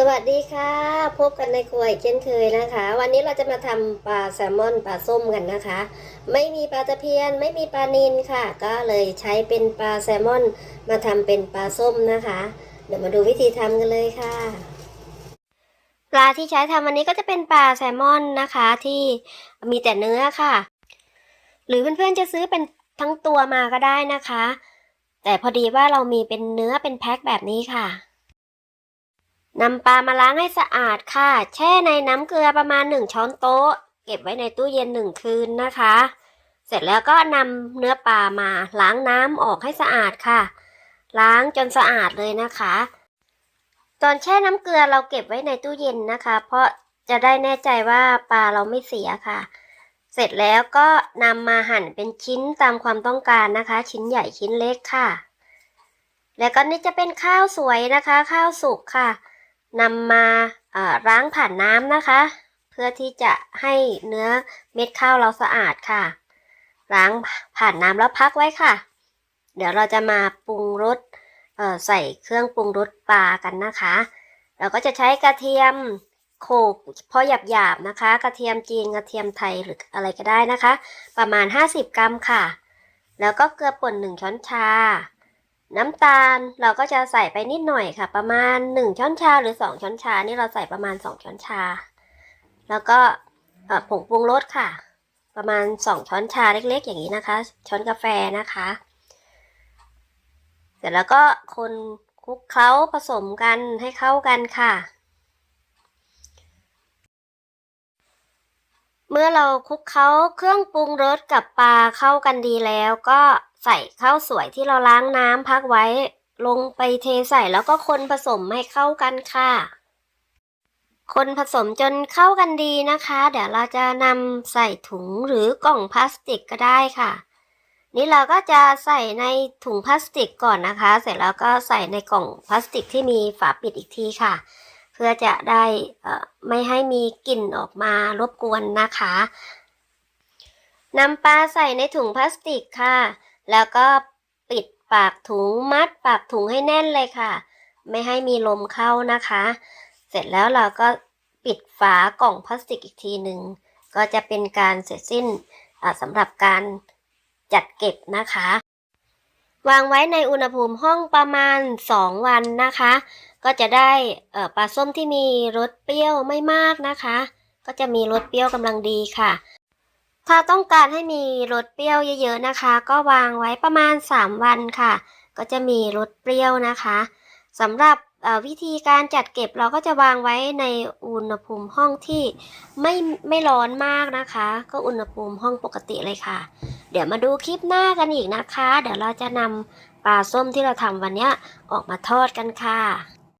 สวัสดีค่ะ พบกันในครัวอีกเช่นเคยนะคะ วันนี้เราจะมาทำปลาแซลมอนปลาส้มกันนะคะ ไม่มีปลาตะเพียนไม่มีปลานิลค่ะ ก็เลยใช้เป็นปลาแซลมอน มาทำเป็นปลาส้มนะคะ เดี๋ยวมาดูวิธีทำกันเลยค่ะ ปลาที่ใช้ทำวันนี้ก็จะเป็นปลาแซลมอนนะคะที่มีแต่เนื้อค่ะ หรือเพื่อนๆจะซื้อเป็นทั้งตัวมาก็ได้นะคะ แต่พอดีว่าเรามีเป็นเนื้อเป็นแพ็คแบบนี้ค่ะ นำปลามาล้างให้สะอาดค่ะ แช่ในน้ำเกลือประมาณ 1 ช้อนโต๊ะ เก็บไว้ในตู้เย็น1คืนนะคะ เสร็จแล้วก็นำเนื้อปลามาล้างน้ำออกให้สะอาดค่ะ ล้างจนสะอาดเลยนะคะ ตอนแช่น้ำเกลือเราเก็บไว้ในตู้เย็นนะคะ เพราะจะได้แน่ใจว่าปลาเราไม่เสียค่ะ เสร็จแล้วก็นำมาหั่นเป็นชิ้นตามความต้องการนะคะ ชิ้นใหญ่ชิ้นเล็กค่ะ แล้วก็นี่จะเป็นข้าวสวยนะคะ ข้าวสุกค่ะ นำมาล้างผ่านน้ำนะคะ เพื่อที่จะให้เนื้อเม็ดข้าวเราสะอาดค่ะ ล้างผ่านน้ำแล้วพักไว้ค่ะ เดี๋ยวเราจะมาปรุงรสใส่เครื่องปรุงรสปลากันนะคะ เราก็จะใช้กระเทียมโขลกพอหยาบๆนะคะ กระเทียมจีนกระเทียมไทยหรืออะไรก็ได้นะคะ ประมาณ 50 กรัมค่ะ แล้วก็เกลือป่น 1 ช้อนชา น้ำตาลเราก็จะใส่ไปนิดหน่อยค่ะ ประมาณ 1 ช้อนชาหรือ 2 ช้อนชา นี่เราใส่ประมาณ 2 ช้อนชา แล้วก็ผงปรุงรสค่ะ ประมาณ 2 ช้อนชาเล็ก ๆ อย่างนี้นะคะ ช้อนกาแฟนะคะ เสร็จแล้วก็คนคลุกเคล้าผสมกันให้เข้ากันค่ะ เมื่อเราคลุกเคล้าเครื่องปรุงรสกับปลาเข้ากันดีแล้ว ก็ใส่ข้าวสวยที่เราล้างน้ำพักไว้ ลงไปเทใส่แล้วก็คนผสมให้เข้ากันค่ะ คนผสมจนเข้ากันดีนะคะ เดี๋ยวเราจะนำใส่ถุงหรือกล่องพลาสติกก็ได้ค่ะ นี่เราก็จะใส่ในถุงพลาสติกก่อนนะคะ เสร็จแล้วก็ใส่ในกล่องพลาสติกที่มีฝาปิดอีกทีค่ะ เพื่อจะได้ไม่ให้มีกลิ่นออกมารบกวนนะคะนำปลาใส่ในถุงพลาสติกค่ะ แล้วก็ปิดปากถุงมัดปากถุงให้แน่นเลยค่ะ ไม่ให้มีลมเข้านะคะ เสร็จแล้วเราก็ปิดฝากล่องพลาสติกอีกทีหนึ่งก็จะเป็นการเสร็จสิ้นสำหรับการจัดเก็บนะคะ วางไว้ในอุณหภูมิห้องประมาณ 2 วันนะคะ ก็จะได้ปลาส้มที่มีรสเปรี้ยวไม่มากนะคะ ก็จะมีรสเปรี้ยวกำลังดีค่ะ ถ้าต้องการให้มีรสเปรี้ยวเยอะๆนะคะ ก็วางไว้ประมาณ 3 วันค่ะ ก็จะมีรสเปรี้ยวนะคะสำหรับวิธีการจัดเก็บเราก็จะวางไว้ในอุณหภูมิห้องที่ไม่ไม่ร้อนมากนะคะ ก็อุณหภูมิห้องปกติเลยค่ะ เดี๋ยวมาดูคลิปหน้ากันอีกนะคะ เดี๋ยวเราจะนำปลาส้มที่เราทำวันนี้ออกมาทอดกันค่ะ